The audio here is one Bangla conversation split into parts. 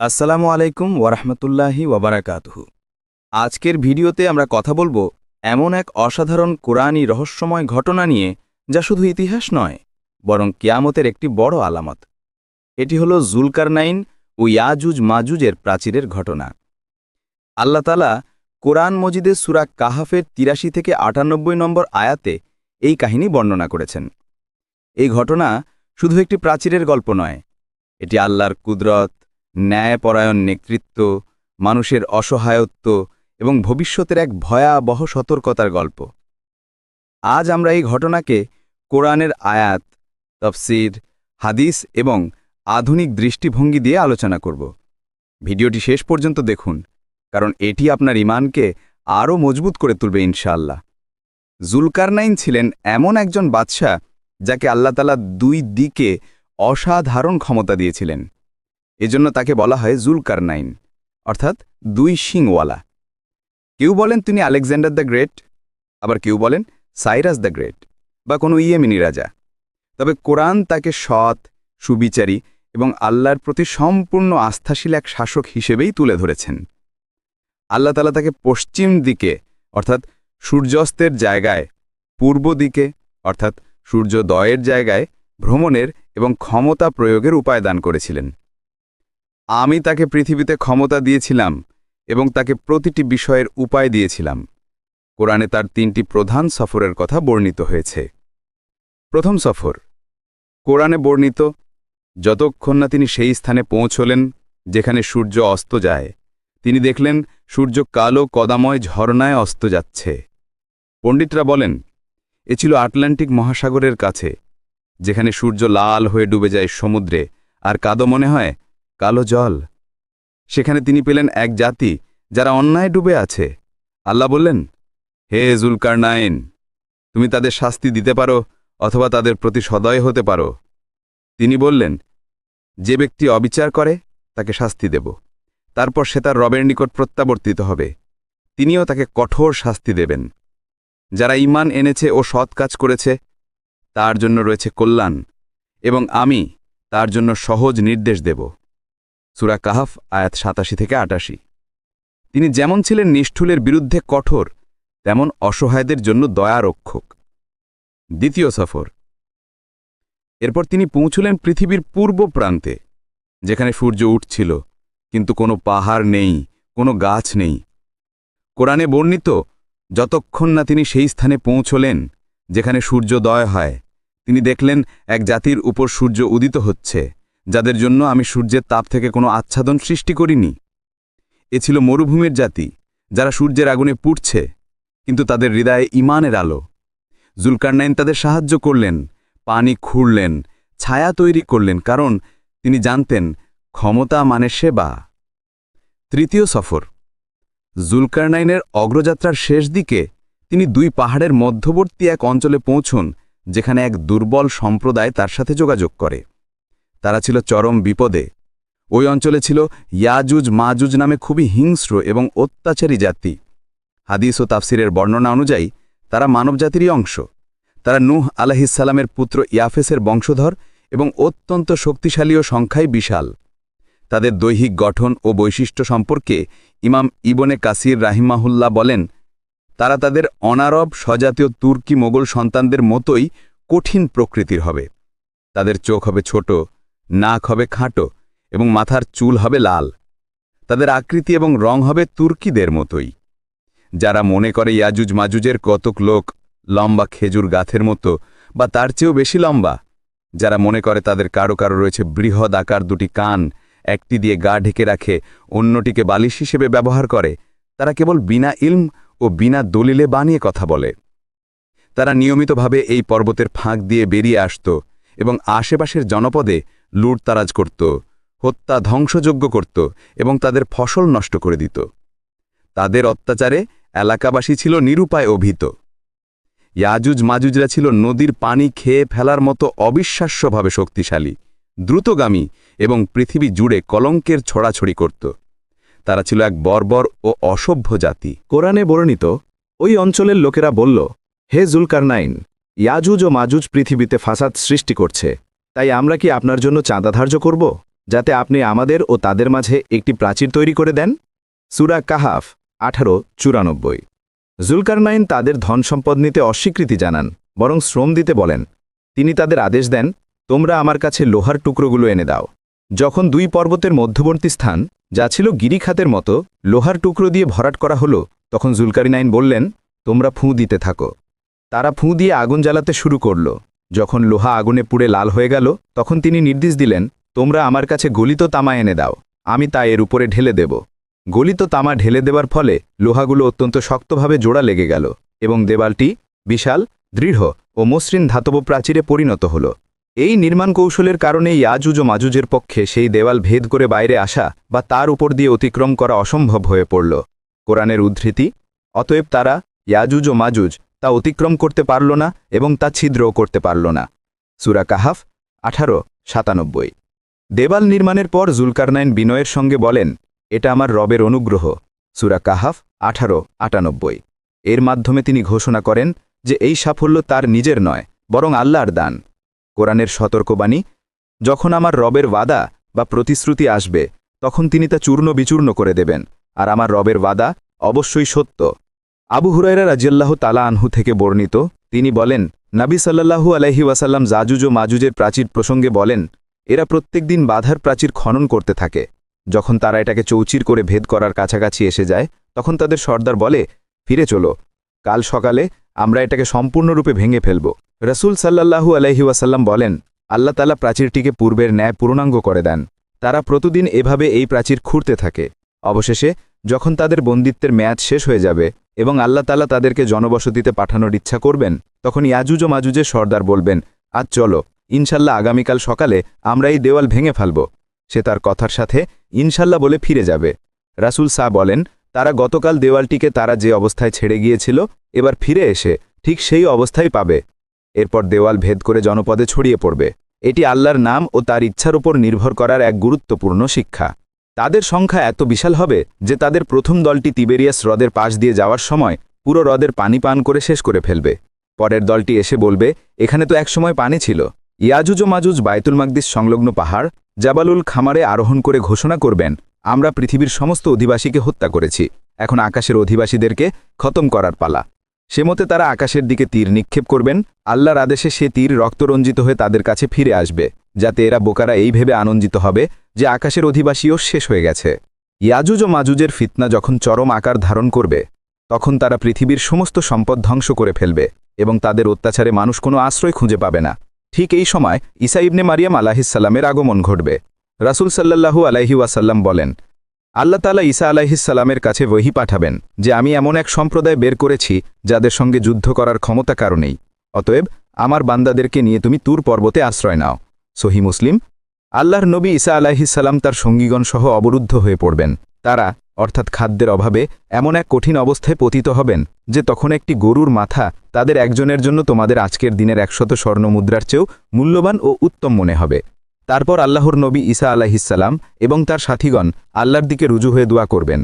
আসসালামু আলাইকুম ওরহমতুল্লাহি ওবরাকাতহু আজকের ভিডিওতে আমরা কথা বলব এমন এক অসাধারণ কোরআনই রহস্যময় ঘটনা নিয়ে, যা শুধু ইতিহাস নয়, বরং কিয়ামতের একটি বড় আলামত। এটি হল জুলকারনাইন ও ইয়াজুজ মাজুজের প্রাচীরের ঘটনা। আল্লাহতালা কোরআন মজিদের সুরা কাহাফের তিরাশি থেকে আটানব্বই নম্বর আয়াতে এই কাহিনী বর্ণনা করেছেন। এই ঘটনা শুধু একটি প্রাচীরের গল্প নয়, এটি আল্লাহর কুদরত ন্যায়পরায়ণ নেতৃত্ব, মানুষের অসহায়ত্ব এবং ভবিষ্যতের এক ভয়াবহ সতর্কতার গল্প। আজ আমরা এই ঘটনাকে কোরআনের আয়াত, তফসির, হাদিস এবং আধুনিক দৃষ্টিভঙ্গি দিয়ে আলোচনা করব। ভিডিওটি শেষ পর্যন্ত দেখুন, কারণ এটি আপনার ইমানকে আরও মজবুত করে তুলবে ইনশাআল্লাহ। জুলকারনাইন ছিলেন এমন একজন বাদশাহ যাকে আল্লাহতালা দুই দিকে অসাধারণ ক্ষমতা দিয়েছিলেন। এজন্য তাকে বলা হয় জুলকারনাইন, অর্থাৎ দুই শিংওয়ালা। কেউ বলেন তিনি আলেকজান্ডার দ্য গ্রেট, আবার কেউ বলেন সাইরাস দ্য গ্রেট, বা কোনো ইয়েমিনি রাজা। তবে কোরআন তাকে সৎ, সুবিচারী এবং আল্লাহর প্রতি সম্পূর্ণ আস্থাশীল এক শাসক হিসেবেই তুলে ধরেছেন। আল্লাহ তালা তাকে পশ্চিম দিকে, অর্থাৎ সূর্যাস্তের জায়গায়, পূর্ব দিকে, অর্থাৎ সূর্যোদয়ের জায়গায় ভ্রমণের এবং ক্ষমতা প্রয়োগের উপায় দান করেছিলেন। আমি তাকে পৃথিবীতে ক্ষমতা দিয়েছিলাম এবং তাকে প্রতিটি বিষয়ের উপায় দিয়েছিলাম। কোরআনে তার তিনটি প্রধান সফরের কথা বর্ণিত হয়েছে। প্রথম সফর, কোরআনে বর্ণিত, যতক্ষণ না তিনি সেই স্থানে পৌঁছলেন যেখানে সূর্য অস্ত যায়, তিনি দেখলেন সূর্য কালো কদাময় ঝর্ণায় অস্ত যাচ্ছে। পণ্ডিতরা বলেন, এ ছিল আটলান্টিক মহাসাগরের কাছে, যেখানে সূর্য লাল হয়ে ডুবে যায় সমুদ্রে, আর কাদো মনে হয় কালো জল। সেখানে তিনি পেলেন এক জাতি, যারা অন্যায় ডুবে আছে। আল্লাহ বললেন, হে জুলকার নাইন তুমি তাদের শাস্তি দিতে পারো অথবা তাদের প্রতি সদয় হতে পারো। তিনি বললেন, যে ব্যক্তি অবিচার করে, তাকে শাস্তি দেব। তারপর সে তার রবের নিকট প্রত্যাবর্তিত হবে। তিনিও তাকে কঠোর শাস্তি দেবেন। যারা ইমান এনেছে ও সৎ কাজ করেছে, তার জন্য রয়েছে কল্যাণ এবং আমি তার জন্য সহজ নির্দেশ দেব। সুরা কাহাফ, আয়াত সাতাশি থেকে আটাশি। তিনি যেমন ছিলেন নিষ্ঠুলের বিরুদ্ধে কঠোর, তেমন অসহায়দের জন্য দয়ারক্ষক। দ্বিতীয় সফর। এরপর তিনি পৌঁছলেন পৃথিবীর পূর্ব প্রান্তে, যেখানে সূর্য উঠছিল, কিন্তু কোনো পাহাড় নেই, কোনো গাছ নেই। কোরআনে বর্ণিত, যতক্ষণ না তিনি সেই স্থানে পৌঁছলেন, যেখানে সূর্যোদয় হয়, তিনি দেখলেন এক জাতির উপর সূর্য উদিত হচ্ছে। যাদের জন্য আমি সূর্যের তাপ থেকে কোনো আচ্ছাদন সৃষ্টি করিনি। এ ছিল মরুভূমির জাতি, যারা সূর্যের আগুনে পুড়ছে, কিন্তু তাদের হৃদয়ে ইমানের আলো। জুলকারনাইন তাদের সাহায্য করলেন, পানি খুঁড়লেন, ছায়া তৈরি করলেন, কারণ তিনি জানতেন ক্ষমতা মানে সেবা। তৃতীয় সফর। জুলকারনাইনের অগ্রযাত্রার শেষ দিকে তিনি দুই পাহাড়ের মধ্যবর্তী এক অঞ্চলে পৌঁছন, যেখানে এক দুর্বল সম্প্রদায় তার সাথে যোগাযোগ করে। তারা ছিল চরম বিপদে। ওই অঞ্চলে ছিল ইয়াজুজ মাজুজ নামে খুবই হিংস্র এবং অত্যাচারী জাতি। হাদিস ও তাফসিরের বর্ণনা অনুযায়ী, তারা মানবজাতিরই অংশ। তারা নূহ আলাহিসাল্লামের পুত্র ইয়াফেসের বংশধর এবং অত্যন্ত শক্তিশালী ও সংখ্যায় বিশাল। তাদের দৈহিক গঠন ও বৈশিষ্ট্য সম্পর্কে ইমাম ইবনে কাসির রাহিমাহুল্লাহ বলেন, তারা তাদের অনারব, স্বজাতীয় তুর্কি মোগল সন্তানদের মতোই কঠিন প্রকৃতির হবে। তাদের চোখ হবে ছোট নাক হবে খাঁটো এবং মাথার চুল হবে লাল। তাদের আকৃতি এবং রং হবে তুর্কিদের মতোই। যারা মনে করে ইয়াজুজ মাজুজের কতক লোক লম্বা খেজুর গাথের মতো বা তার চেয়েও বেশি লম্বা, যারা মনে করে তাদের কারও কারও রয়েছে বৃহৎ আকার দুটি কান, একটি দিয়ে গা ঢেকে রাখে, অন্যটিকে বালিশ হিসেবে ব্যবহার করে, তারা কেবল বিনা ইলম ও বিনা দলিলে বানিয়ে কথা বলে। তারা নিয়মিতভাবে এই পর্বতের ফাঁক দিয়ে বেরিয়ে আসত এবং আশেপাশের জনপদে লুটতারাজ করত, হত্যা ধ্বংসযোগ্য করত এবং তাদের ফসল নষ্ট করে দিত। তাদের অত্যাচারে এলাকাবাসী ছিল নিরুপায় অভিত। ইয়াজুজ মাজুজরা ছিল নদীর পানি খেয়ে ফেলার মতো অবিশ্বাস্যভাবে শক্তিশালী, দ্রুতগামী এবং পৃথিবী জুড়ে কলঙ্কের ছড়াছড়ি করত। তারা ছিল এক বর্বর ও অসভ্য জাতি। কোরআনে বর্ণিত, ওই অঞ্চলের লোকেরা বলল, হে জুলকারনাইন, ইয়াজুজ ও মাজুজ পৃথিবীতে ফাসাদ সৃষ্টি করছে। তাই আমরা কি আপনার জন্য চাঁদা ধার্য করব, যাতে আপনি আমাদের ও তাদের মাঝে একটি প্রাচীর তৈরি করে দেন? সুরা কাহাফ, আঠারো, চুরানব্বই। জুলকারনাইন তাদের ধন সম্পদ নিতে অস্বীকৃতি জানান, বরং শ্রম দিতে বলেন। তিনি তাদের আদেশ দেন, তোমরা আমার কাছে লোহার টুকরোগুলো এনে দাও। যখন দুই পর্বতের মধ্যবর্তী স্থান, যা ছিল গিরিখাতের মতো, লোহার টুকরো দিয়ে ভরাট করা হলো, তখন জুলকারিনাইন বললেন, তোমরা ফুঁ দিতে থাকো। তারা ফুঁ দিয়ে আগুন জ্বালাতে শুরু করল। যখন লোহা আগুনে পুড়ে লাল হয়ে গেল, তখন তিনি নির্দেশ দিলেন, তোমরা আমার কাছে গলিত তামা এনে দাও, আমি তা এর উপরে ঢেলে দেব। গলিত তামা ঢেলে দেবার ফলে লোহাগুলো অত্যন্ত শক্তভাবে জোড়া লেগে গেল এবং দেওয়ালটি বিশাল, দৃঢ় ও মসৃণ ধাতব প্রাচীরে পরিণত হল। এই নির্মাণ কৌশলের কারণে ইয়াজুজ ও মাজুজের পক্ষে সেই দেওয়াল ভেদ করে বাইরে আসা বা তার উপর দিয়ে অতিক্রম করা অসম্ভব হয়ে পড়ল। কোরআনের উদ্ধৃতি, অতএব তারা, ইয়াজুজ ও মাজুজ তা অতিক্রম করতে পারল না এবং তা ছিদ্রও করতে পারল না। সুরা কাহাফ, আঠারো, সাতানব্বই। দেওয়াল নির্মাণের পর জুলকারনাইন বিনয়ের সঙ্গে বলেন, এটা আমার রবের অনুগ্রহ। সুরা কাহাফ, আঠারো, আটানব্বই। এর মাধ্যমে তিনি ঘোষণা করেন যে এই সাফল্য তার নিজের নয়, বরং আল্লাহর দান। কোরআনের সতর্কবাণী, যখন আমার রবের ওয়াদা বা প্রতিশ্রুতি আসবে, তখন তিনি তা চূর্ণ বিচূর্ণ করে দেবেন, আর আমার রবের ওয়াদা অবশ্যই সত্য। আবু হুরাইরা রাজিয়াল্লাহ তালা আনহু থেকে বর্ণিত, তিনি বলেন, নাবি সাল্লাল্লাহু আলাইহি ওয়াসাল্লাম জাজুজ ও মাজুজের প্রাচীর প্রসঙ্গে বলেন, এরা প্রত্যেক দিন বাধার প্রাচীর খনন করতে থাকে। যখন তারা এটাকে চৌচির করে ভেদ করার কাছাকাছি এসে যায়, তখন তাদের সর্দার বলে, ফিরে চলো। কাল সকালে আমরা এটাকে সম্পূর্ণরূপে ভেঙে ফেলব। রসুল সাল্লাল্লাহু আলাইহি ওয়াসাল্লাম বলেন, আল্লাহ তালা প্রাচীরটিকে পূর্বের ন্যায় পূর্ণাঙ্গ করে দেন। তারা প্রতিদিন এভাবে এই প্রাচীর খুঁড়তে থাকে। অবশেষে, যখন তাদের বন্দিত্বের মেয়াদ শেষ হয়ে যাবে এবং আল্লাহ তালা তাদেরকে জনবসতিতে পাঠানোর ইচ্ছা করবেন, তখন ইয়াজুজ ও মাজুজের সর্দার বলবেন, আজ চলো, ইনশাল্লাহ আগামীকাল সকালে আমরা এই দেওয়াল ভেঙে ফেলব। সে তার কথার সাথে, ইনশাল্লাহ বলে ফিরে যাবে। রাসুল শাহ বলেন, তারা গতকাল দেওয়ালটিকে তারা যে অবস্থায় ছেড়ে গিয়েছিল, এবার ফিরে এসে ঠিক সেই অবস্থায় পাবে। এরপর দেওয়াল ভেদ করে জনপদে ছড়িয়ে পড়বে। এটি আল্লাহর নাম ও তার ইচ্ছার উপর নির্ভর করার এক গুরুত্বপূর্ণ শিক্ষা। তাদের সংখ্যা এত বিশাল হবে যে তাদের প্রথম দলটি তিবেরিয়াস হ্রদের পাশ দিয়ে যাওয়ার সময় পুরো হ্রদের পানি পান করে শেষ করে ফেলবে। পরের দলটি এসে বলবে, এখানে তো একসময় পানি ছিল। ইয়াজুজ ও মাজুজ বায়তুল মাকদিস সংলগ্ন পাহাড়, জাবালুল খামারে আরোহণ করে ঘোষণা করবেন, আমরা পৃথিবীর সমস্ত অধিবাসীকে হত্যা করেছি। এখন আকাশের অধিবাসীদেরকে খতম করার পালা। সে মতে তারা আকাশের দিকে তীর নিক্ষেপ করবেন, আল্লাহর আদেশে সে তীর রক্তরঞ্জিত হয়ে তাদের কাছে ফিরে আসবে। যাতে এরা বোকারা এই ভেবে আনন্দিত হবে যে আকাশের অধিবাসীও শেষ হয়ে গেছে। ইয়াজুজ ও মাজুজের ফিতনা যখন চরম আকার ধারণ করবে, তখন তারা পৃথিবীর সমস্ত সম্পদ ধ্বংস করে ফেলবে এবং তাদের অত্যাচারে মানুষ কোনো আশ্রয় খুঁজে পাবে না। ঠিক এই সময় ইসা ইবনে মারিয়াম আলাহিসাল্লামের আগমন ঘটবে। রাসুল সাল্লাল্লাহু আলাইহি ওয়াসাল্লাম বলেন, আল্লাহ তালা ঈসা আলাইহিসাল্লামের কাছে বহি পাঠাবেন যে আমি এমন এক সম্প্রদায় বের করেছি যাদের সঙ্গে যুদ্ধ করার ক্ষমতা কারণেই অতএব আমার বান্দাদেরকে নিয়ে তুমি তুর পর্বতে আশ্রয় নাও। সহি মুসলিম, আল্লাহর নবী ঈসা আলাইহিসাল্লাম তার সঙ্গীগণ সহ অবরুদ্ধ হয়ে পড়বেন। তারা, অর্থাৎ খাদ্যের অভাবে, এমন এক কঠিন অবস্থায় পতিত হবেন, যে তখন একটি গরুর মাথা তাদের একজনের জন্য তোমাদের আজকের দিনের একশত স্বর্ণ মুদ্রার চেয়েও মূল্যবান ও উত্তম মনে হবে। তারপর আল্লাহর নবী ঈসা আলাহিসাল্লাম এবং তার সাথীগণ আল্লাহর দিকে রুজু হয়ে দোয়া করবেন।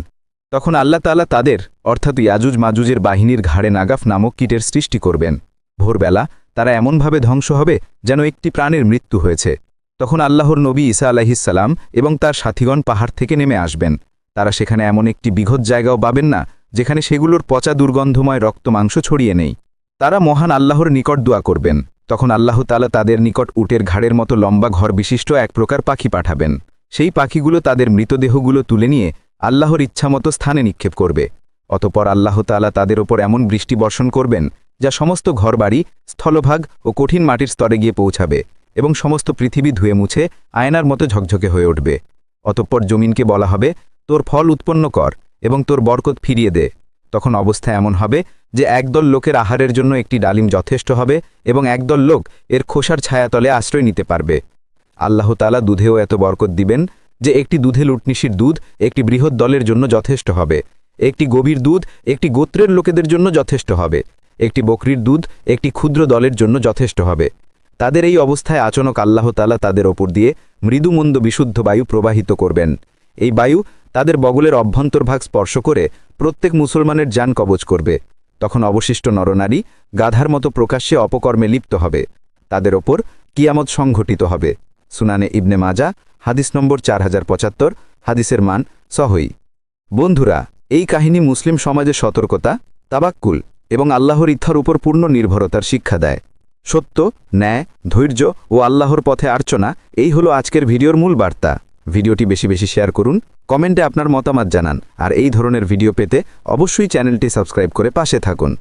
তখন আল্লাহ তালা তাদের, অর্থাৎ ইয়াজুজ মাজুজের বাহিনীর ঘাড়ে নাগাফ নামক কীটের সৃষ্টি করবেন। ভোরবেলা তারা এমনভাবে ধ্বংস হবে যেন একটি প্রাণের মৃত্যু হয়েছে। তখন আল্লাহর নবী ঈসা আলাহিসাল্লাম এবং তার সাথীগণ পাহাড় থেকে নেমে আসবেন। তারা সেখানে এমন একটি বিঘত জায়গাও পাবেন না, যেখানে সেগুলোর পচা দুর্গন্ধময় রক্ত মাংস ছড়িয়ে নেই। তারা মহান আল্লাহর নিকট দোয়া করবেন। তখন আল্লাহ তালা তাদের নিকট উটের ঘাড়ের মতো লম্বা ঘর বিশিষ্ট এক প্রকার পাখি পাঠাবেন। সেই পাখিগুলো তাদের মৃতদেহগুলো তুলে নিয়ে আল্লাহর ইচ্ছামতো স্থানে নিক্ষেপ করবে। অতপর আল্লাহ তালা তাদের ওপর এমন বৃষ্টি বর্ষণ করবেন যা সমস্ত ঘরবাড়ি, স্থলভাগ ও কঠিন মাটির স্তরে গিয়ে পৌঁছাবে এবং সমস্ত পৃথিবী ধুয়ে মুছে আয়নার মতো ঝকঝকে হয়ে উঠবে। অতঃপর জমিনকে বলা হবে, তোর ফল উৎপন্ন কর এবং তোর বরকত ফিরিয়ে দে। তখন অবস্থা এমন হবে যে একদল লোকের আহারের জন্য একটি ডালিম যথেষ্ট হবে এবং একদল লোক এর খোসার ছায়াতলে আশ্রয় নিতে পারবে। আল্লাহ তালা দুধেও এত বরকত দিবেন যে একটি দুধে লুটনিশির দুধ একটি বৃহৎ দলের জন্য যথেষ্ট হবে, একটি গভীর দুধ একটি গোত্রের লোকেদের জন্য যথেষ্ট হবে। একটি বকরির দুধ একটি ক্ষুদ্র দলের জন্য যথেষ্ট হবে। তাদের এই অবস্থায় আচনক আল্লাহ তালা তাদের ওপর দিয়ে মৃদুমন্দ বিশুদ্ধ বায়ু প্রবাহিত করবেন। এই বায়ু তাদের বগলের অভ্যন্তরভাগ স্পর্শ করে প্রত্যেক মুসলমানের যান কবচ করবে। তখন অবশিষ্ট নরনারী গাধার মতো প্রকাশ্যে অপকর্মে লিপ্ত হবে। তাদের ওপর কিয়ামত সংঘটিত হবে। সুনানে ইবনে মাজা, হাদিস নম্বর চার হাজার পঁচাত্তর, হাদিসের মান সহই। বন্ধুরা, এই কাহিনী মুসলিম সমাজে সতর্কতা, তাবাক্কুল। এবং আল্লাহর ইচ্ছার উপর পূর্ণ নির্ভরতার শিক্ষা দেয়। সত্য, ন্যায়, ধৈর্য ও আল্লাহর পথে আর্চনা, এই হলো আজকের ভিডিওর মূল বার্তা। ভিডিওটি বেশি বেশি শেয়ার করুন, কমেন্টে আপনার মতামত জানান, আর এই ধরনের ভিডিও পেতে অবশ্যই চ্যানেলটি সাবস্ক্রাইব করে পাশে থাকুন।